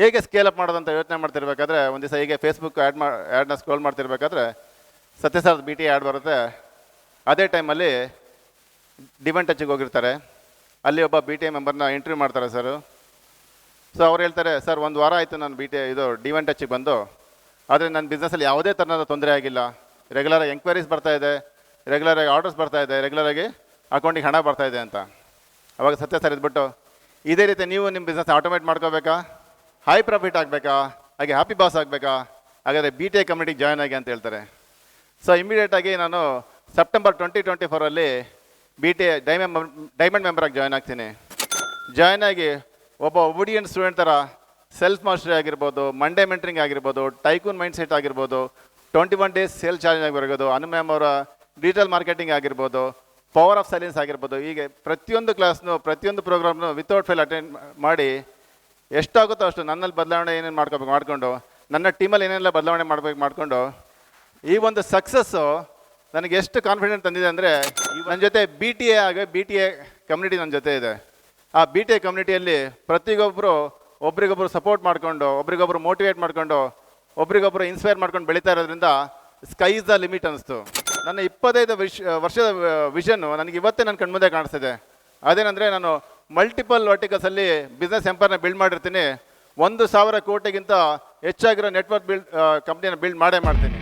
ಹೇಗೆ scale up ಮಾಡೋದಂತ ಯೋಚನೆ ಮಾಡ್ತಿರ್ಬೇಕಾದ್ರೆ, ಒಂದು ದಿವಸ ಹೀಗೆ ಫೇಸ್ಬುಕ್ ಆ್ಯಡ್ ಮಾ ಆ್ಯಡ್ನ ಸ್ಕ್ರೋಲ್ ಮಾಡ್ತಿರ್ಬೇಕಾದ್ರೆ ಸತ್ಯ ಸರ್ ಬಿ ಟಿ ಆ್ಯಡ್ ಬರುತ್ತೆ. ಅದೇ ಟೈಮಲ್ಲಿ ಡಿವನ್ ಟಚ್ಗೆ ಹೋಗಿರ್ತಾರೆ. ಅಲ್ಲಿ ಒಬ್ಬ ಬಿ ಟಿ ಎ ಮೆಂಬರ್ನ ಇಂಟರ್ವ್ಯೂ ಮಾಡ್ತಾರೆ ಸರ್ ಸೊ ಅವ್ರು ಹೇಳ್ತಾರೆ ಸರ್ ಒಂದು ವಾರ ಆಯಿತು ನಾನು ಬಿ ಟಿ ಇದು ಡಿವನ್ ಟಚ್ಗೆ ಬಂದು. ಆದರೆ ನನ್ನ ಬಿಸ್ನೆಸ್ಸಲ್ಲಿ ಯಾವುದೇ ಥರದ ತೊಂದರೆ ಆಗಿಲ್ಲ. ರೆಗ್ಯುಲರಾಗಿ ಎಂಕ್ವೈರೀಸ್ ಬರ್ತಾ ಇದೆ. ರೆಗ್ಯುಲರಾಗಿ ಆರ್ಡರ್ಸ್ ಬರ್ತಾ ಇದೆ. ರೆಗ್ಯುಲರಾಗಿ ಅಕೌಂಟಿಗೆ ಹಣ ಬರ್ತಾ ಇದೆ ಅಂತ. ಅವಾಗ ಸತ್ಯ ಸರ್ ಇದ್ಬಿಟ್ಟು ಇದೇ ರೀತಿ ನೀವು ನಿಮ್ಮ ಬಿಸ್ನೆಸ್ ಆಟೋಮೇಟ್ ಮಾಡ್ಕೋಬೇಕಾ? ಹೈ ಪ್ರಾಫಿಟ್ ಆಗಬೇಕಾ? ಹಾಗೆ ಹ್ಯಾಪಿ ಬಾಸ್ ಆಗಬೇಕಾ? ಹಾಗಾದರೆ ಬಿ ಟಿ ಐ ಕಮ್ಯುನಿಟಿಗೆ ಜಾಯ್ನ್ ಆಗಿ ಅಂತ ಹೇಳ್ತಾರೆ. ಸೊ ಇಮಿಡಿಯೇಟಾಗಿ ನಾನು ಸೆಪ್ಟೆಂಬರ್ ಟ್ವೆಂಟಿ ಟ್ವೆಂಟಿ ಫೋರಲ್ಲಿ ಬಿ ಟಿ ಡೈಮಂಡ್ ಡೈಮಂಡ್ ಮೆಂಬರಾಗಿ ಜಾಯ್ನ್ ಆಗ್ತೀನಿ. ಜಾಯ್ನ್ ಆಗಿ ಒಬ್ಬ ಒಬಿಡಿಯಂಟ್ ಸ್ಟೂಡೆಂಟ್ ಥರ ಸೆಲ್ಫ್ ಮಾಸ್ಟರಿ ಆಗಿರ್ಬೋದು ಮಂಡೇ ಮೆಂಟ್ರಿಂಗ್ ಆಗಿರ್ಬೋದು ಟೈಕೂನ್ ಮೈಂಡ್ ಸೆಟ್ ಆಗಿರ್ಬೋದು twenty one days sale challenge ಆಗಿರ್ಬೋದು ಅನು ಮ್ಯಾಮ್ ಅವರ ಡಿಜಿಟಲ್ ಮಾರ್ಕೆಟಿಂಗ್ ಆಗಿರ್ಬೋದು ಪವರ್ ಆಫ್ ಸೈಲೆನ್ಸ್ ಆಗಿರ್ಬೋದು, ಹೀಗೆ ಪ್ರತಿಯೊಂದು ಕ್ಲಾಸ್ನು ಪ್ರತಿಯೊಂದು ಪ್ರೋಗ್ರಾಮ್ನು ವಿತೌಟ್ ಫೇಲ್ ಅಟೆಂಡ್ ಮಾಡಿ ಎಷ್ಟಾಗುತ್ತೋ ಅಷ್ಟು ನನ್ನಲ್ಲಿ ಬದಲಾವಣೆ ಏನೇನು ಮಾಡ್ಕೋಬೇಕು ಮಾಡಿಕೊಂಡು ನನ್ನ ಟೀಮಲ್ಲಿ ಏನೆಲ್ಲ ಬದಲಾವಣೆ ಮಾಡ್ಬೇಕು ಮಾಡಿಕೊಂಡು ಈ ಒಂದು ಸಕ್ಸಸ್ಸು ನನಗೆ ಎಷ್ಟು ಕಾನ್ಫಿಡೆಂಟ್ ತಂದಿದೆ ಅಂದರೆ ನನ್ನ ಜೊತೆ ಬಿ ಟಿ ಎ ಆಗಿ ಬಿ ಟಿ ಎ ಕಮ್ಯುನಿಟಿ ನನ್ನ ಜೊತೆ ಇದೆ. ಆ ಬಿ ಟಿ ಎ ಕಮ್ಯುನಿಟಿಯಲ್ಲಿ ಪ್ರತಿಯೊಬ್ಬರು ಒಬ್ರಿಗೊಬ್ರು ಸಪೋರ್ಟ್ ಮಾಡಿಕೊಂಡು ಒಬ್ರಿಗೊಬ್ರು ಮೋಟಿವೇಟ್ ಮಾಡಿಕೊಂಡು ಒಬ್ರಿಗೊಬ್ರು ಇನ್ಸ್ಪೈರ್ ಮಾಡ್ಕೊಂಡು ಬೆಳೀತಾ ಇರೋದ್ರಿಂದ ಸ್ಕೈ ಇಸ್ ದ ಲಿಮಿಟ್ ಅನಿಸ್ತು. ನನ್ನ ಇಪ್ಪತ್ತೈದು ವಿಶ್ ವರ್ಷದ ವಿಷನ್ನು ನನಗೆ ಇವತ್ತೇ ನನ್ನ ಕಣ್ಮುಂದೆ ಕಾಣಿಸ್ತಿದೆ. ಅದೇನೆಂದರೆ ನಾನು ಮಲ್ಟಿಪಲ್ ವರ್ಟಿಕಲ್ಸಲ್ಲಿ ಬಿಸ್ನೆಸ್ ಎಂಪೈರ್ನ ಬಿಲ್ಡ್ ಮಾಡಿರ್ತೀನಿ. ಒಂದು ಸಾವಿರ ಕೋಟಿಗಿಂತ ಹೆಚ್ಚಾಗಿರೋ ನೆಟ್ವರ್ಕ್ ಬಿಲ್ಡ್ ಕಂಪ್ನಿನ ಬಿಲ್ಡ್ ಮಾಡೇ ಮಾಡ್ತೀನಿ.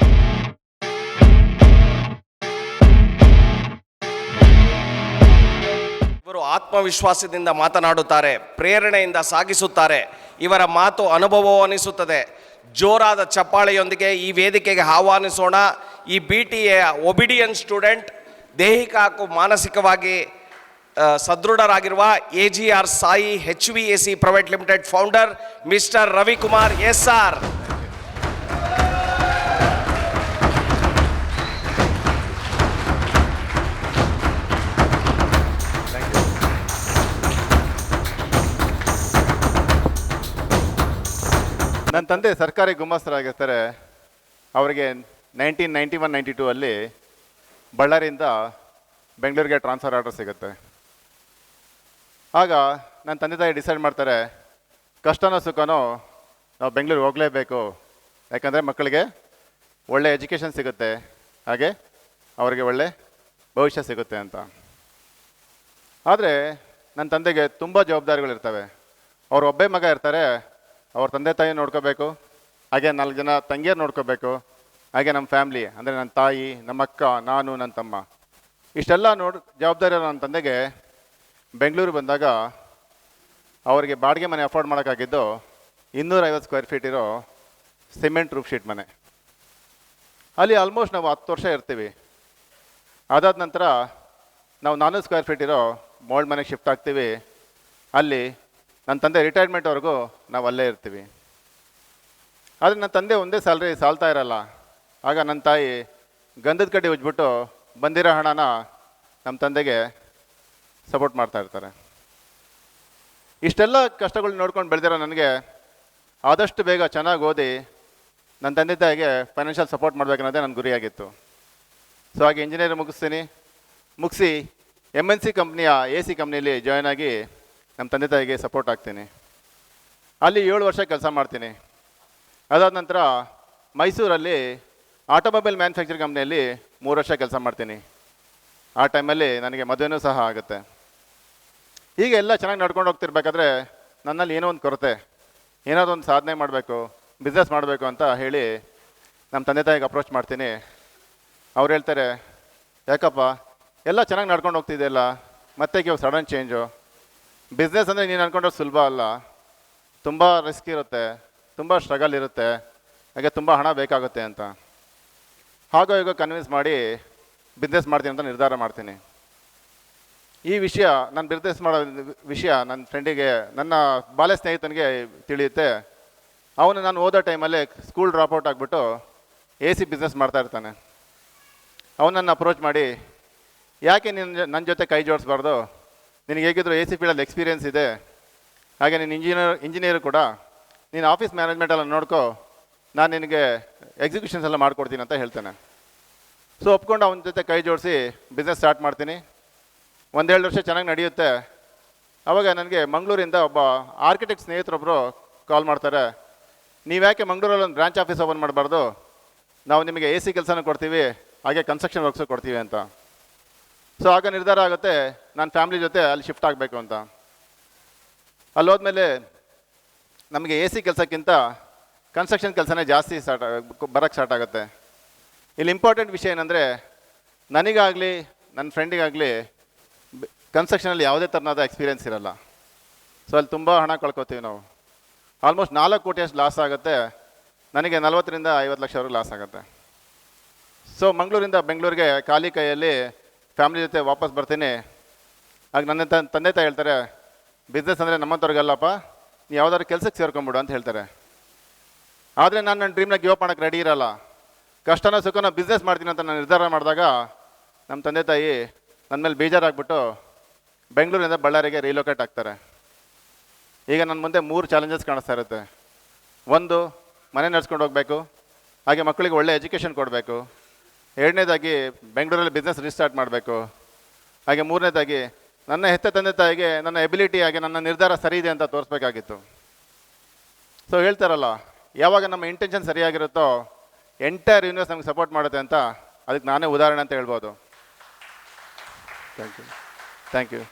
ಇವರು ಆತ್ಮವಿಶ್ವಾಸದಿಂದ ಮಾತನಾಡುತ್ತಾರೆ, ಪ್ರೇರಣೆಯಿಂದ ಸಾಗಿಸುತ್ತಾರೆ. ಇವರ ಮಾತು ಅನುಭವವೂ ಅನಿಸುತ್ತದೆ. ಜೋರಾದ ಚಪ್ಪಾಳೆಯೊಂದಿಗೆ ಈ ವೇದಿಕೆಗೆ ಆಹ್ವಾನಿಸೋಣ. ಈ B T A obedient student ದೈಹಿಕ ಹಾಗೂ ಮಾನಸಿಕವಾಗಿ ಸದೃಢರಾಗಿರುವ A G R Sai H V A C private limited founder mister Ravikumar S R. ನನ್ನ ತಂದೆ ಸರ್ಕಾರಿ ಗುಮಾಸ್ತರಾಗಿರ್ತಾರೆ. ಅವರಿಗೆ nineteen ninety one ninety two ಅಲ್ಲಿ ಬಳ್ಳಾರಿಯಿಂದ ಬೆಂಗಳೂರಿಗೆ ಟ್ರಾನ್ಸ್ಫರ್ ಆರ್ಡರ್ ಸಿಗುತ್ತೆ. ಆಗ ನನ್ನ ತಂದೆ ತಾಯಿ ಡಿಸೈಡ್ ಮಾಡ್ತಾರೆ, ಕಷ್ಟನೋ ಸುಖನೋ ನಾವು ಬೆಂಗಳೂರಿಗೆ ಹೋಗಲೇಬೇಕು. ಯಾಕಂದರೆ ಮಕ್ಕಳಿಗೆ ಒಳ್ಳೆ ಎಜುಕೇಷನ್ ಸಿಗುತ್ತೆ, ಹಾಗೆ ಅವರಿಗೆ ಒಳ್ಳೆ ಭವಿಷ್ಯ ಸಿಗುತ್ತೆ ಅಂತ. ಆದರೆ ನನ್ನ ತಂದೆಗೆ ತುಂಬ ಜವಾಬ್ದಾರಿಗಳಿರ್ತವೆ ಅವ್ರು ಒಬ್ಬೇ ಮಗ ಇರ್ತಾರೆ, ಅವ್ರ ತಂದೆ ತಾಯಿ ನೋಡ್ಕೋಬೇಕು, ಹಾಗೆ ನಾಲ್ಕು ಜನ ತಂಗಿಯರು ನೋಡ್ಕೋಬೇಕು, ಹಾಗೆ ನಮ್ಮ ಫ್ಯಾಮ್ಲಿ, ಅಂದರೆ ನನ್ನ ತಾಯಿ ನಮ್ಮ ಅಕ್ಕ ನಾನು ನನ್ನ ತಮ್ಮ. ಇಷ್ಟೆಲ್ಲ ನೋಡ್ ಜವಾಬ್ದಾರಿ ನನ್ನ ತಂದೆಗೆ ಬೆಂಗಳೂರು ಬಂದಾಗ ಅವರಿಗೆ ಬಾಡಿಗೆ ಮನೆ ಅಫೋರ್ಡ್ ಮಾಡೋಕ್ಕಾಗಿದ್ದು ಇನ್ನೂರೈವತ್ತು ಸ್ಕ್ವೇರ್ ಫೀಟ್ ಇರೋ ಸಿಮೆಂಟ್ ರೂಫ್ ಶೀಟ್ ಮನೆ. ಅಲ್ಲಿ ಆಲ್ಮೋಸ್ಟ್ ನಾವು ಹತ್ತು ವರ್ಷ ಇರ್ತೀವಿ. ಅದಾದ ನಂತರ ನಾವು ನಾನ್ನೂರು ಸ್ಕ್ವೇರ್ ಫೀಟ್ ಇರೋ ಮೋಲ್ಡ್ ಮನೆಗೆ ಶಿಫ್ಟ್ ಆಗ್ತೀವಿ. ಅಲ್ಲಿ ನನ್ನ ತಂದೆ ರಿಟೈರ್ಮೆಂಟ್ವರೆಗೂ ನಾವು ಅಲ್ಲೇ ಇರ್ತೀವಿ. ಆದರೆ ನನ್ನ ತಂದೆ ಒಂದೇ ಸ್ಯಾಲ್ರಿ ಸಾಲ್ತಾ ಇರಲ್ಲ. ಆಗ ನನ್ನ ತಾಯಿ ಗಂಧದ ಕಡ್ಡಿ ಉಜ್ಬಿಟ್ಟು ಬಂದಿರೋ ಹಣನ ನಮ್ಮ ತಂದೆಗೆ ಸಪೋರ್ಟ್ ಮಾಡ್ತಾ ಇರ್ತಾರೆ. ಇಷ್ಟೆಲ್ಲ ಕಷ್ಟಗಳು ನೋಡ್ಕೊಂಡು ಬೆಳೆದಿರೋ ನನಗೆ ಆದಷ್ಟು ಬೇಗ ಚೆನ್ನಾಗಿ ಓದಿ ನನ್ನ ತಂದೆ ತಾಯಿಗೆ ಫೈನಾನ್ಷಿಯಲ್ ಸಪೋರ್ಟ್ ಮಾಡಬೇಕನ್ನೋದೇ ನನ್ನ ಗುರಿಯಾಗಿತ್ತು. ಸೊ ಹಾಗೆ ಇಂಜಿನಿಯರ್ ಮುಗಿಸ್ತೀನಿ. ಮುಗಿಸಿ ಎಂ ಎನ್ ಸಿ ಕಂಪ್ನಿಯ ಎ ಸಿ ಕಂಪ್ನಿಯಲ್ಲಿ ಜಾಯ್ನ್ ಆಗಿ ನಮ್ಮ ತಂದೆ ತಾಯಿಗೆ ಸಪೋರ್ಟ್ ಆಗ್ತೀನಿ. ಅಲ್ಲಿ ಏಳು ವರ್ಷ ಕೆಲಸ ಮಾಡ್ತೀನಿ. ಅದಾದ ನಂತರ ಮೈಸೂರಲ್ಲಿ ಆಟೋಮೊಬೈಲ್ ಮ್ಯಾನುಫ್ಯಾಕ್ಚರಿಂಗ್ ಕಂಪ್ನಿಯಲ್ಲಿ ಮೂರು ವರ್ಷ ಕೆಲಸ ಮಾಡ್ತೀನಿ. ಆ ಟೈಮಲ್ಲಿ ನನಗೆ ಮದುವೆನೂ ಸಹ ಆಗುತ್ತೆ. ಹೀಗೆ ಎಲ್ಲ ಚೆನ್ನಾಗಿ ನಡ್ಕೊಂಡು ಹೋಗ್ತಿರ್ಬೇಕಾದ್ರೆ ನನ್ನಲ್ಲಿ ಏನೋ ಒಂದು ಕೊರತೆ, ಏನಾದ್ರು ಒಂದು ಸಾಧನೆ ಮಾಡಬೇಕು ಬಿಸ್ನೆಸ್ ಮಾಡಬೇಕು ಅಂತ ಹೇಳಿ ನಮ್ಮ ತಂದೆ ತಾಯಿಗೆ ಅಪ್ರೋಚ್ ಮಾಡ್ತೀನಿ. ಅವ್ರು ಹೇಳ್ತಾರೆ, ಯಾಕಪ್ಪ, ಎಲ್ಲ ಚೆನ್ನಾಗಿ ನಡ್ಕೊಂಡು ಹೋಗ್ತಿದೆಯಲ್ಲ ಮತ್ತೆ ಇವಾಗ ಸಡನ್ ಚೇಂಜು ಬಿಸ್ನೆಸ್ ಅಂದರೆ ನೀನು ಅಂದ್ಕೊಂಡ್ರೆ ಸುಲಭ ಅಲ್ಲ. ತುಂಬ ರಿಸ್ಕ್ ಇರುತ್ತೆ, ತುಂಬ ಸ್ಟ್ರಗಲ್ ಇರುತ್ತೆ, ಹಾಗೆ ತುಂಬ ಹಣ ಬೇಕಾಗುತ್ತೆ ಅಂತ. ಹಾಗೋ ಈಗ ಕನ್ವಿನ್ಸ್ ಮಾಡಿ ಬಿಸ್ನೆಸ್ ಮಾಡ್ತೀನಿ ಅಂತ ನಿರ್ಧಾರ ಮಾಡ್ತೀನಿ. ಈ ವಿಷಯ ನಾನು ಬಿಸ್ನೆಸ್ ಮಾಡೋ ವಿಷಯ ನನ್ನ ಫ್ರೆಂಡಿಗೆ ನನ್ನ ಬಾಲ್ಯ ಸ್ನೇಹಿತನಿಗೆ ತಿಳಿಯುತ್ತೆ. ಅವನು ನಾನು ಓದೋ ಟೈಮಲ್ಲೇ ಸ್ಕೂಲ್ ಡ್ರಾಪ್ಔಟ್ ಆಗಿಬಿಟ್ಟು ಎ ಸಿ ಬಿಸ್ನೆಸ್ ಮಾಡ್ತಾ ಇರ್ತಾನೆ. ಅವನನ್ನು ಅಪ್ರೋಚ್ ಮಾಡಿ, ಯಾಕೆ ನಿನ್ನ ನನ್ನ ಜೊತೆ ಕೈ ಜೋಡಿಸ್ಬಾರ್ದು? ನಿನಗೆ ಹೇಗಿದ್ರು ಎ ಸಿ ಫೀಲ್ಡಲ್ಲಿ ಎಕ್ಸ್ಪೀರಿಯನ್ಸ್ ಇದೆ. ಹಾಗೆ ನೀನು ಇಂಜಿನಿಯರ್ ಇಂಜಿನಿಯರ್ ಕೂಡ. ನೀನು ಆಫೀಸ್ ಮ್ಯಾನೇಜ್ಮೆಂಟ್ ಎಲ್ಲ ನೋಡ್ಕೋ. ನಾನು ನಿನಗೆ ಎಕ್ಸಿಕ್ಯೂಷನ್ಸ್ ಎಲ್ಲ ಮಾಡ್ಕೊಡ್ತೀನಿ ಅಂತ ಹೇಳ್ತಾನೆ. ಸೊ ಒಪ್ಕೊಂಡು ಅವನ ಜೊತೆ ಕೈ ಜೋಡಿಸಿ ಬಿಸ್ನೆಸ್ ಸ್ಟಾರ್ಟ್ ಮಾಡ್ತೀನಿ. ಒಂದೆರಡು ವರ್ಷ ಚೆನ್ನಾಗಿ ನಡೆಯುತ್ತೆ. ಆವಾಗ ನನಗೆ ಮಂಗಳೂರಿಂದ ಒಬ್ಬ ಆರ್ಕಿಟೆಕ್ಟ್ ಸ್ನೇಹಿತರೊಬ್ಬರು ಕಾಲ್ ಮಾಡ್ತಾರೆ. ನೀವು ಯಾಕೆ ಮಂಗಳೂರಲ್ಲಿ ಒಂದು ಬ್ರಾಂಚ್ ಆಫೀಸ್ ಓಪನ್ ಮಾಡಬಾರ್ದು? ನಾವು ನಿಮಗೆ ಎ ಸಿ ಕೆಲಸನೂ ಕೊಡ್ತೀವಿ, ಹಾಗೆ ಕನ್ಸ್ಟ್ರಕ್ಷನ್ ವರ್ಕ್ಸು ಕೊಡ್ತೀವಿ ಅಂತ. ಸೊ ಆಗ ನಿರ್ಧಾರ ಆಗುತ್ತೆ, ನಾನು ಫ್ಯಾಮಿಲಿ ಜೊತೆ ಅಲ್ಲಿ ಶಿಫ್ಟ್ ಆಗಬೇಕು ಅಂತ. ಅಲ್ಲಿ ಹೋದ್ಮೇಲೆ ನಮಗೆ ಎ ಸಿ ಕೆಲಸಕ್ಕಿಂತ ಕನ್ಸ್ಟ್ರಕ್ಷನ್ ಕೆಲಸನೇ ಜಾಸ್ತಿ ಸ್ಟಾರ್ಟ್ ಬರೋಕ್ಕೆ ಸ್ಟಾರ್ಟ್ ಆಗುತ್ತೆ. ಇಲ್ಲಿ ಇಂಪಾರ್ಟೆಂಟ್ ವಿಷಯ ಏನಂದರೆ, ನನಗಾಗಲಿ ನನ್ನ ಫ್ರೆಂಡಿಗಾಗಲಿ ಕನ್ಸ್ಟ್ರಕ್ಷನಲ್ಲಿ ಯಾವುದೇ ಥರನಾದ ಎಕ್ಸ್ಪೀರಿಯೆನ್ಸ್ ಇರಲ್ಲ. ಸೊ ಅಲ್ಲಿ ತುಂಬ ಹಣ ಕಳ್ಕೊತೀವಿ ನಾವು. ಆಲ್ಮೋಸ್ಟ್ ನಾಲ್ಕು ಕೋಟಿಯಷ್ಟು ಲಾಸ್ ಆಗುತ್ತೆ. ನನಗೆ ನಲವತ್ತರಿಂದ ಐವತ್ತು ಲಕ್ಷವರೆಗೂ ಲಾಸ್ ಆಗುತ್ತೆ. ಸೊ ಮಂಗಳೂರಿಂದ ಬೆಂಗಳೂರಿಗೆ ಖಾಲಿ ಕೈಯಲ್ಲಿ ಫ್ಯಾಮಿಲಿ ಜೊತೆ ವಾಪಸ್ ಬರ್ತೀನಿ. ಆಗ ನನ್ನ ತಂದೆ ತಾಯಿ ಹೇಳ್ತಾರೆ ಬಿಸ್ನೆಸ್ ಅಂದರೆ ನಮ್ಮಂಥವ್ರಿಗಲ್ಲಪ್ಪ ನೀವು ಯಾವ್ದಾದ್ರು ಕೆಲಸಕ್ಕೆ ಸೇರ್ಕೊಂಬಿಡು ಅಂತ ಹೇಳ್ತಾರೆ. ಆದರೆ ನಾನು ನನ್ನ ಡ್ರೀಮ್ನ ಗಿವ್ ಮಾಡೋಕ್ಕೆ ರೆಡಿ ಇರಲ್ಲ. ಕಷ್ಟನ ಸುಖನ ಬಿಸ್ನೆಸ್ ಮಾಡ್ತೀನಿ ಅಂತ ನಾನು ನಿರ್ಧಾರ ಮಾಡಿದಾಗ ನಮ್ಮ ತಂದೆ ತಾಯಿ ನನ್ನ ಮೇಲೆ ಬೇಜಾರಾಗ್ಬಿಟ್ಟು ಬೆಂಗಳೂರಿಂದ ಬಳ್ಳಾರಿಗೆ ರೀಲೊಕೇಟ್ ಆಗ್ತಾರೆ. ಈಗ ನನ್ನ ಮುಂದೆ ಮೂರು ಚಾಲೆಂಜಸ್ ಕಾಣಿಸ್ತಾ ಇರುತ್ತೆ. ಒಂದು ಮನೆ ನಡೆಸ್ಕೊಂಡು ಹೋಗಬೇಕು. ಹಾಗೆ ಮಕ್ಕಳಿಗೆ ಒಳ್ಳೆ ಎಜುಕೇಷನ್ ಕೊಡಬೇಕು. ಎರಡನೇದಾಗಿ ಬೆಂಗಳೂರಲ್ಲಿ ಬಿಸ್ನೆಸ್ ರಿಸ್ಟಾರ್ಟ್ ಮಾಡಬೇಕು. ಹಾಗೆ ಮೂರನೇದಾಗಿ ನನ್ನ ಹೆತ್ತ ತಂದೆ ತಾಯಿಗೆ ನನ್ನ ಎಬಿಲಿಟಿ ಹಾಗೆ ನನ್ನ ನಿರ್ಧಾರ ಸರಿ ಇದೆ ಅಂತ ತೋರಿಸ್ಬೇಕಾಗಿತ್ತು. ಸೊ ಹೇಳ್ತಾರಲ್ಲ ಯಾವಾಗ ನಮ್ಮ ಇಂಟೆನ್ಷನ್ ಸರಿಯಾಗಿರುತ್ತೋ ಎಂಟೈರ್ ಯೂನಿವರ್ಸ್ ನಮಗೆ ಸಪೋರ್ಟ್ ಮಾಡುತ್ತೆ ಅಂತ ಅದಕ್ಕೆ ನಾನೇ ಉದಾಹರಣೆ ಅಂತ ಹೇಳ್ಬೋದು. Thank you thank you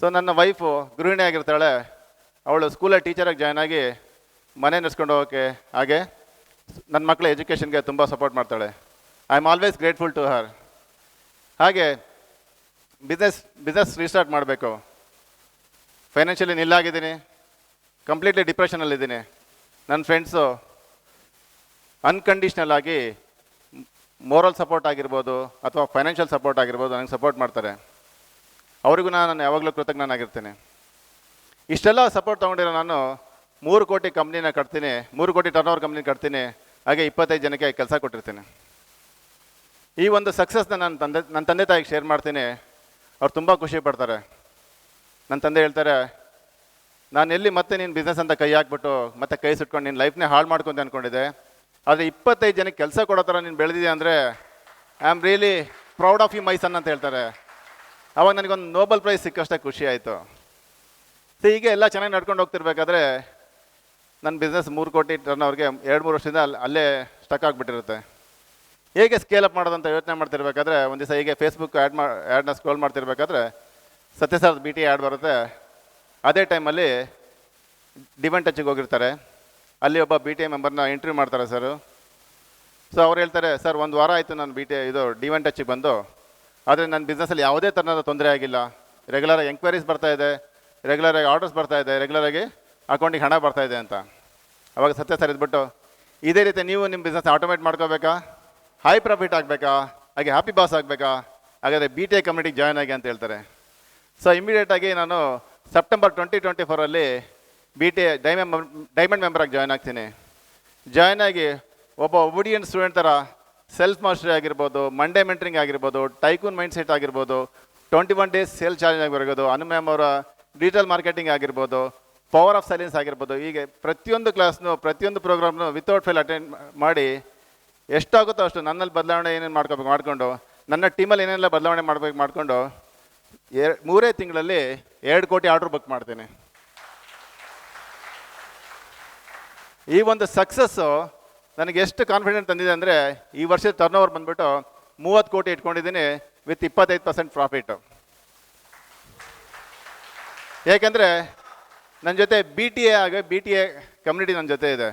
so ನನ್ನ ವೈಫು ಗೃಹಿಣಿ ಆಗಿರ್ತಾಳೆ. ಅವಳು ಸ್ಕೂಲಲ್ಲಿ ಟೀಚರಾಗಿ ಜಾಯ್ನ್ ಆಗಿ ಮನೆ ನಡೆಸ್ಕೊಂಡು ಹೋಗೋಕ್ಕೆ ಹಾಗೆ ನನ್ನ ಮಕ್ಕಳ ಎಜುಕೇಷನ್ಗೆ ತುಂಬ ಸಪೋರ್ಟ್ ಮಾಡ್ತಾಳೆ. I am always grateful to her ಹಾಗೆ ಬಿಸ್ನೆಸ್ ಬಿಸ್ನೆಸ್ ರೀಸ್ಟಾರ್ಟ್ ಮಾಡಬೇಕು. ಫೈನಾನ್ಷಿಯಲಿ ನಿಲ್ಲಾಗಿದ್ದೀನಿ. ಕಂಪ್ಲೀಟ್ಲಿ ಡಿಪ್ರೆಷನಲ್ಲಿದ್ದೀನಿ ನನ್ನ ಫ್ರೆಂಡ್ಸು ಅನ್ಕಂಡೀಷ್ನಲ್ ಆಗಿ ಮೋರಲ್ ಸಪೋರ್ಟ್ ಆಗಿರ್ಬೋದು ಅಥವಾ ಫೈನಾನ್ಷಿಯಲ್ ಸಪೋರ್ಟ್ ಆಗಿರ್ಬೋದು, ನನಗೆ ಸಪೋರ್ಟ್ ಮಾಡ್ತಾರೆ. ಅವ್ರಿಗೂ ನಾನು ಯಾವಾಗಲೂ ಕೃತಜ್ಞನಾಗಿರ್ತೇನೆ. ಇಷ್ಟೆಲ್ಲ ಸಪೋರ್ಟ್ ತೊಗೊಂಡಿರೋ ನಾನು ಮೂರು ಕೋಟಿ ಕಂಪ್ನಿನ ಕಟ್ತೀನಿ, ಮೂರು ಕೋಟಿ ಟರ್ನ್ ಓವರ್ ಕಂಪ್ನಿ ಕಟ್ತೀನಿ, ಹಾಗೆ ಇಪ್ಪತ್ತೈದು ಜನಕ್ಕೆ ಕೆಲಸ ಕೊಟ್ಟಿರ್ತೀನಿ. ಈ ಒಂದು ಸಕ್ಸಸ್ನ ನನ್ನ ತಂದೆ ನನ್ನ ತಂದೆ ತಾಯಿಗೆ ಶೇರ್ ಮಾಡ್ತೀನಿ. ಅವ್ರು ತುಂಬ ಖುಷಿ ಪಡ್ತಾರೆ. ನನ್ನ ತಂದೆ ಹೇಳ್ತಾರೆ, ನಾನು ಎಲ್ಲಿ ಮತ್ತೆ ನೀನು ಬಿಸ್ನೆಸ್ ಅಂತ ಕೈ ಹಾಕ್ಬಿಟ್ಟು ಮತ್ತೆ ಕೈ ಸುಟ್ಕೊಂಡು ನಿನ್ನ ಲೈಫ್ನೇ ಹಾಳು ಮಾಡ್ಕೊಂತ ಅಂದ್ಕೊಂಡಿದ್ದೆ ಆದರೆ ಇಪ್ಪತ್ತೈದು ಜನಕ್ಕೆ ಕೆಲಸ ಕೊಡೋ ಥರ ನೀನು ಬೆಳೆದಿದೆ ಅಂದರೆ I am really proud of you my son ಅಂತ ಹೇಳ್ತಾರೆ. ಅವಾಗ ನನಗೊಂದು ನೋಬಲ್ ಪ್ರೈಸ್ ಸಿಕ್ಕಷ್ಟೇ ಖುಷಿ ಆಯಿತು. ಸೊ ಹೀಗೆ ಎಲ್ಲ ಚೆನ್ನಾಗಿ ನಡ್ಕೊಂಡು ಹೋಗ್ತಿರ್ಬೇಕಾದ್ರೆ ನನ್ನ ಬಿಸ್ನೆಸ್ ಮೂರು ಕೋಟಿ ಟರ್ನ್ ಅವ್ರಿಗೆ ಎರಡು ಮೂರು ವರ್ಷದಿಂದ ಅಲ್ಲಿ ಅಲ್ಲೇ ಸ್ಟಕ್ ಆಗಿಬಿಟ್ಟಿರುತ್ತೆ. ಹೇಗೆ ಸ್ಕೇಲ್ ಅಪ್ ಮಾಡೋದಂತ ಯೋಚನೆ ಮಾಡ್ತಿರ್ಬೇಕಾದ್ರೆ, ಒಂದು ದಿವಸ ಹೀಗೆ ಫೇಸ್ಬುಕ್ ಆ್ಯಡ್ ಮಾ ಆ್ಯಡ್ನ ಸ್ಕ್ರೋಲ್ ಮಾಡ್ತಿರ್ಬೇಕಾದ್ರೆ ಸತ್ಯ ಸರ್ ಬಿ ಟಿ ಆ್ಯಡ್ ಬರುತ್ತೆ. ಅದೇ ಟೈಮಲ್ಲಿ ಡಿವನ್ ಟಚ್ಗೆ ಹೋಗಿರ್ತಾರೆ. ಅಲ್ಲಿ ಒಬ್ಬ ಬಿ ಟಿ ಎ ಮೆಂಬರ್ನ ಇಂಟರ್ವ್ಯೂ ಮಾಡ್ತಾರೆ ಸರ್ ಸೊ ಅವ್ರು ಹೇಳ್ತಾರೆ ಸರ್ ಒಂದು ವಾರ ಆಯಿತು ನಾನು ಬಿ ಟಿ ಇದು ಡಿವನ್ ಟಚ್ಗೆ ಬಂದು. ಆದರೆ ನನ್ನ ಬಿಸ್ನೆಸ್ಸಲ್ಲಿ ಯಾವುದೇ ಥರದ ತೊಂದರೆ ಆಗಿಲ್ಲ. ರೆಗ್ಯುಲರಾಗಿ ಎಂಕ್ವೈರೀಸ್ ಬರ್ತಾ ಇದೆ ರೆಗ್ಯುಲರಾಗಿ ಆರ್ಡರ್ಸ್ ಬರ್ತಾ ಇದೆ ರೆಗ್ಯುಲರಾಗಿ ಅಕೌಂಟಿಗೆ ಹಣ ಬರ್ತಾ ಇದೆ ಅಂತ. ಅವಾಗ ಸತ್ಯ ಸರ್ ಇದ್ಬಿಟ್ಟು, ಇದೇ ರೀತಿ ನೀವು ನಿಮ್ಮ ಬಿಸ್ನೆಸ್ ಆಟೋಮೇಟ್ ಮಾಡ್ಕೋಬೇಕಾ? ಹೈ ಪ್ರಾಫಿಟ್ ಆಗಬೇಕಾ? ಹಾಗೆ ಹ್ಯಾಪಿ ಬಾಸ್ ಆಗಬೇಕಾ? ಹಾಗಾದರೆ ಬಿ ಟಿ ಐ ಕಮ್ಯುನಿಟಿಗೆ ಜಾಯ್ನ್ ಆಗಿ ಅಂತ ಹೇಳ್ತಾರೆ. ಸೊ ಇಮಿಡಿಯೇಟಾಗಿ ನಾನು ಸೆಪ್ಟೆಂಬರ್ ಟ್ವೆಂಟಿ ಟ್ವೆಂಟಿ ಫೋರಲ್ಲಿ ಬಿ ಟಿ ಡೈಮಂಡ್ ಡೈಮಂಡ್ ಮೆಂಬರಾಗಿ ಜಾಯ್ನ್ ಆಗ್ತೀನಿ. ಜಾಯ್ನ್ ಆಗಿ ಒಬ್ಬ ಒಬಿಡಿಯಂಟ್ ಸ್ಟೂಡೆಂಟ್ ಥರ ಸೆಲ್ಫ್ ಮಾಸ್ಟರಿ ಆಗಿರ್ಬೋದು ಮಂಡೇ ಮೆಂಟ್ರಿಂಗ್ ಆಗಿರ್ಬೋದು ಟೈಕೂನ್ ಮೈಂಡ್ ಸೆಟ್ ಆಗಿರ್ಬೋದು twenty one days sale challenge ಆಗಿರ್ಬೋದು ಅನು ಮ್ಯಾಮ್ ಅವರ ಡಿಜಿಟಲ್ ಮಾರ್ಕೆಟಿಂಗ್ ಆಗಿರ್ಬೋದು ಪವರ್ ಆಫ್ ಸೈಲೆನ್ಸ್ ಆಗಿರ್ಬೋದು, ಹೀಗೆ ಪ್ರತಿಯೊಂದು ಕ್ಲಾಸ್ನು ಪ್ರತಿಯೊಂದು ಪ್ರೋಗ್ರಾಮ್ನು ವಿತೌಟ್ ಫೇಲ್ ಅಟೆಂಡ್ ಮಾಡಿ, ಎಷ್ಟಾಗುತ್ತೋ ಅಷ್ಟು ನನ್ನಲ್ಲಿ ಬದಲಾವಣೆ ಏನೇನು ಮಾಡ್ಕೋಬೇಕು ಮಾಡಿಕೊಂಡು, ನನ್ನ ಟೀಮಲ್ಲಿ ಏನೆಲ್ಲ ಬದಲಾವಣೆ ಮಾಡ್ಬೇಕು, ಮಾಡಿಕೊಂಡು ಎ ಮೂರೇ ತಿಂಗಳಲ್ಲಿ ಎರಡು ಕೋಟಿ ಆರ್ಡ್ರ್ ಬುಕ್ ಮಾಡ್ತೇನೆ. ಈ ಒಂದು ಸಕ್ಸಸ್ಸು ನನಗೆ ಎಷ್ಟು ಕಾನ್ಫಿಡೆಂಟ್ ತಂದಿದೆ ಅಂದರೆ ಈ ವರ್ಷದ ಟರ್ನ್ ಓವರ್ ಬಂದ್ಬಿಟ್ಟು ಮೂವತ್ತು ಕೋಟಿ ಇಟ್ಕೊಂಡಿದ್ದೀನಿ ವಿತ್ ಇಪ್ಪತ್ತೈದು ಪರ್ಸೆಂಟ್ ಪ್ರಾಫಿಟ್ ಏಕೆಂದರೆ ನನ್ನ ಜೊತೆ ಬಿ ಟಿ ಎ ಆಗಿ ಬಿ ಟಿ ಎ ಕಮ್ಯುನಿಟಿ ನನ್ನ ಜೊತೆ ಇದೆ.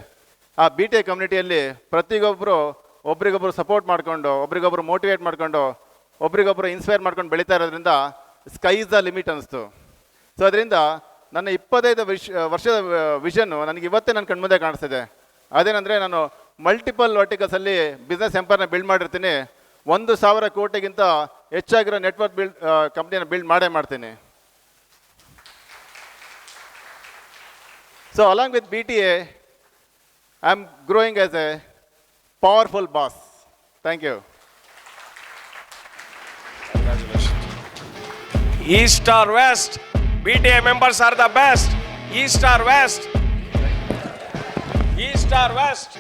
ಆ ಬಿ ಟಿ ಎ ಕಮ್ಯುನಿಟಿಯಲ್ಲಿ ಪ್ರತಿಯೊಬ್ಬರು ಒಬ್ರಿಗೊಬ್ರು ಸಪೋರ್ಟ್ ಮಾಡಿಕೊಂಡು, ಒಬ್ರಿಗೊಬ್ರು ಮೋಟಿವೇಟ್ ಮಾಡಿಕೊಂಡು, ಒಬ್ರಿಗೊಬ್ರು ಇನ್ಸ್ಪೈರ್ ಮಾಡ್ಕೊಂಡು ಬೆಳೀತಾ ಇರೋದ್ರಿಂದ ಸ್ಕೈ ಇಸ್ ದ ಲಿಮಿಟ್ ಅನ್ನಿಸ್ತು ಸೊ ಅದರಿಂದ ನನ್ನ ಇಪ್ಪತ್ತೈದು ವಿಶ್ ವರ್ಷದ ವಿಷನ್ನು ನನಗೆ ಇವತ್ತೇ ನನ್ನ ಕಣ್ಮುಂದೆ ಕಾಣಿಸ್ತಿದೆ. ಅದೇನೆಂದರೆ ನಾನು ಮಲ್ಟಿಪಲ್ ವರ್ಟಿಕಲ್ಸಲ್ಲಿ ಬಿಸ್ನೆಸ್ ಎಂಪೈರ್ನ ಬಿಲ್ಡ್ ಮಾಡಿರ್ತೀನಿ. ಒಂದು ಸಾವಿರ ಕೋಟಿಗಿಂತ ಹೆಚ್ಚಾಗಿರೋ ನೆಟ್ವರ್ಕ್ ಬಿಲ್ಡ್ ಕಂಪ್ನಿನ ಬಿಲ್ಡ್ ಮಾಡೇ ಮಾಡ್ತೀನಿ. So along with B T A I am growing as a powerful boss thank you ಈ star west B T BTA members are the best east or west east or West.